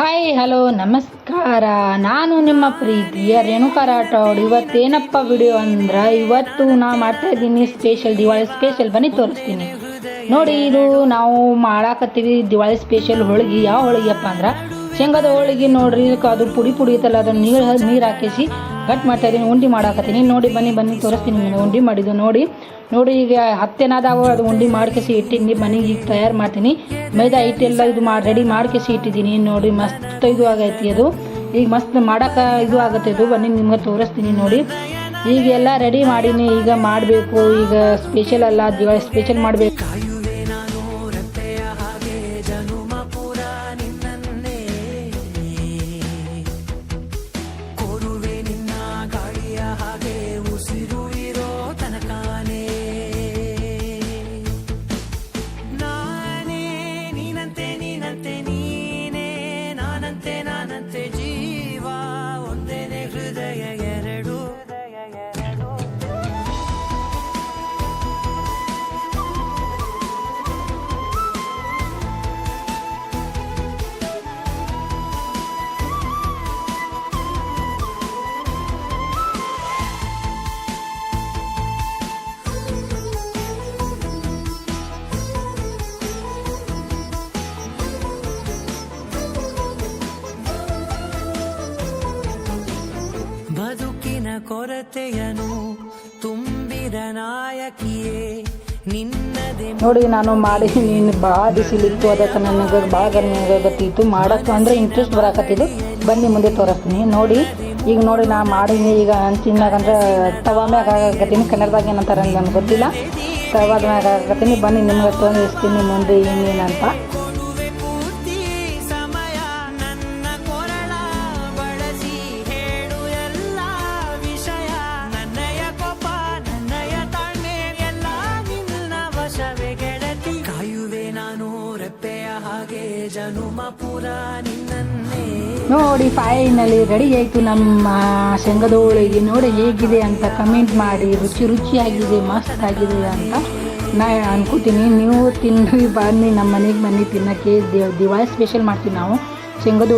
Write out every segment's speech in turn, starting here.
Hi hello ನಮಸ್ಕಾರ. ನಾನು ನಿಮ್ಮ ಪ್ರೀತಿಯ ರೇಣುಕಾ ರಾಠೋಡ್. ಇವತ್ತೇನಪ್ಪ ವಿಡಿಯೋ ಅಂದ್ರೆ, ಇವತ್ತು ನಾ ಮಾಡ್ತಾ ಇದ್ದೀನಿ ಸ್ಪೆಷಲ್ ದಿವಾಳಿ ಸ್ಪೆಷಲ್ ಬನ್ನಿ ತೋರಿಸ್ತೀನಿ. ನೋಡಿ, ಇದು ನಾವು ಮಾಡಾಕತ್ತೀವಿ ದಿವಾಳಿ ಸ್ಪೆಷಲ್ ಹೋಳಿಗೆ. ಯಾವ ಹೋಳಿಗೆಯಪ್ಪ ಅಂದ್ರೆ, ಶೇಂಗಾದ ಹೋಳಿಗೆ ನೋಡ್ರಿ, ಅದು ಪುಡಿ ಪುಡಿ ಐತಲ್ಲ, ಅದನ್ನ ನೀರು ನೀರು ಹಾಕಿಸಿ ಕಟ್ ಮಾಡ್ತಾ ಇದ್ದೀನಿ, ಉಂಡಿ ಮಾಡಾಕತ್ತೀನಿ. ನೋಡಿ, ಬನ್ನಿ ಬನ್ನಿ, ತೋರಿಸ್ತೀನಿ ನಿಮಗೆ. ಉಂಡೆ ಮಾಡಿದ್ದು ನೋಡಿ. ನೋಡಿ, ಈಗ ಹತ್ತೇನಾದಾವೋ ಅದು ಉಂಡೆ ಮಾಡ್ಕೇಸಿ ಇಟ್ಟಿದ್ದೀನಿ ಬನ್ನಿ, ಈಗ ತಯಾರು ಮಾಡ್ತೀನಿ. ಮೈದಾ ಹಿಟ್ಟೆಲ್ಲ ಇದು ಮಾಡಿ ರೆಡಿ ಮಾಡ್ಕೇಸಿ ಇಟ್ಟಿದ್ದೀನಿ. ನೋಡಿ, ಮಸ್ತ್ ಇದು ಆಗೈತಿ ಅದು. ಈಗ ಮಸ್ತ್ ಮಾಡೋಕೆ ಇದು ಆಗುತ್ತೆ ಇದು ಬನ್ನಿ, ನಿಮ್ಗೆ ತೋರಿಸ್ತೀನಿ ನೋಡಿ. ಈಗೆಲ್ಲ ರೆಡಿ ಮಾಡೀನಿ. ಈಗ ಮಾಡಬೇಕು. ಈಗ ಸ್ಪೆಷಲ್ ಅಲ್ಲ, ದಿವಾಳಿ ಸ್ಪೆಷಲ್ ಮಾಡಬೇಕು. ಕೊರತೆಯನು ತುಂಬಿದ ನಾಯಕಿಯೇ ನೋಡಿ, ನಾನು ಮಾಡಿ ನೀನು ಭಾಳ ಬಿಸಿಲಿತ್ತು ಅದಕ್ಕೆ ನನಗೆ ಭಾಳ ಗರ್ಮಿ ಆಗತ್ತಿತ್ತು ಮಾಡಕ್ಕೆ ಅಂದರೆ ಇಂಟ್ರೆಸ್ಟ್ ಬರಾಕತ್ತಿದ್ದು ಬನ್ನಿ, ಮುಂದೆ ತೋರಿಸ್ತೀನಿ. ನೋಡಿ, ಈಗ ನೋಡಿ, ನಾ ಮಾಡೀನಿ ಈಗ ಹಂಚಿನಾಗ ಅಂದ್ರೆ ತವಾ ಮ್ಯಾಗ ಹಾಕತ್ತೀನಿ ಕನ್ನಡದಾಗ ಏನಂತಾರೆ ನನಗೆ ಗೊತ್ತಿಲ್ಲ. ತವಾದ ಮ್ಯಾಗ ಆಗತ್ತೀನಿ ಬನ್ನಿ, ನಿಮ್ಗೆ ತೋರಿಸ್ತೀನಿ. ಮುಂದೆ ಏನೇನಂತ. ನೋಡಿ ಫೈನಲಿ ರೆಡಿ ಆಯಿತು ನಮ್ಮ ಶೇಂಗದ ಹೋಳಿಗೆ ನೋಡಿ, ಹೇಗಿದೆ ಅಂತ ಕಮೆಂಟ್ ಮಾಡಿ. ರುಚಿ ರುಚಿಯಾಗಿದೆ ಮಸ್ತ್ ಆಗಿದೆ ಅಂತ ನಾ ಅನ್ಕೋತೀನಿ. ನೀವು ತಿನ್ನಿ ಬನ್ನಿ, ನಮ್ಮ ಮನೆಗೆ ಬನ್ನಿ ತಿನ್ನೋಕ್ಕೆ. ದಿವಾಳಿ ಸ್ಪೆಷಲ್ ಮಾಡ್ತೀವಿ ನಾವು. ಶೇಂಗದ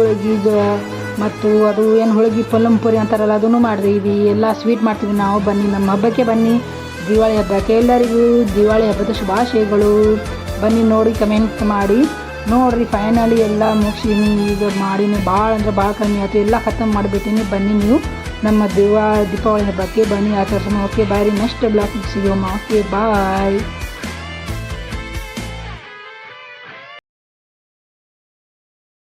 ಮತ್ತು ಅದು ಏನು ಹೋಳಿಗೆ ಪಲ್ಲಂಪುರಿ ಅಂತಾರಲ್ಲ, ಅದನ್ನು ಮಾಡಿದೀವಿ ಎಲ್ಲ ಸ್ವೀಟ್ ಮಾಡ್ತೀವಿ ನಾವು. ಬನ್ನಿ, ನಮ್ಮ ಹಬ್ಬಕ್ಕೆ ಬನ್ನಿ. ದಿವಾಳಿ ಹಬ್ಬಕ್ಕೆ ಎಲ್ಲರಿಗೂ ದಿವಾಳಿ ಹಬ್ಬದ ಶುಭಾಶಯಗಳು. ಬನ್ನಿ ನೋಡಿ ಕಮೆಂಟ್ ಮಾಡಿ. ನೋಡ್ರಿ ಫೈನಲಿ ಎಲ್ಲ ಮುಗಿಸೀನಿ ಈಗ ಮಾಡೀನಿ, ಭಾಳ ಅಂದ್ರೆ ಭಾಳ ಕಮ್ಮಿ ಆಯಿತು ಎಲ್ಲ ಖತಮ್ ಮಾಡಿಬಿಟ್ಟಿನಿ. ಬನ್ನಿ ನೀವು ನಮ್ಮ ದಿವಾ ದೀಪಾವಳಿ ಹಬ್ಬಕ್ಕೆ ಬನ್ನಿ, ಆಚರಿಸೋಣ. ಓಕೆ ಬಾಯ್ ನೆಕ್ಸ್ಟ್ ಬ್ಲಾಕ್ ಸಿಗೋಣ. Okay bye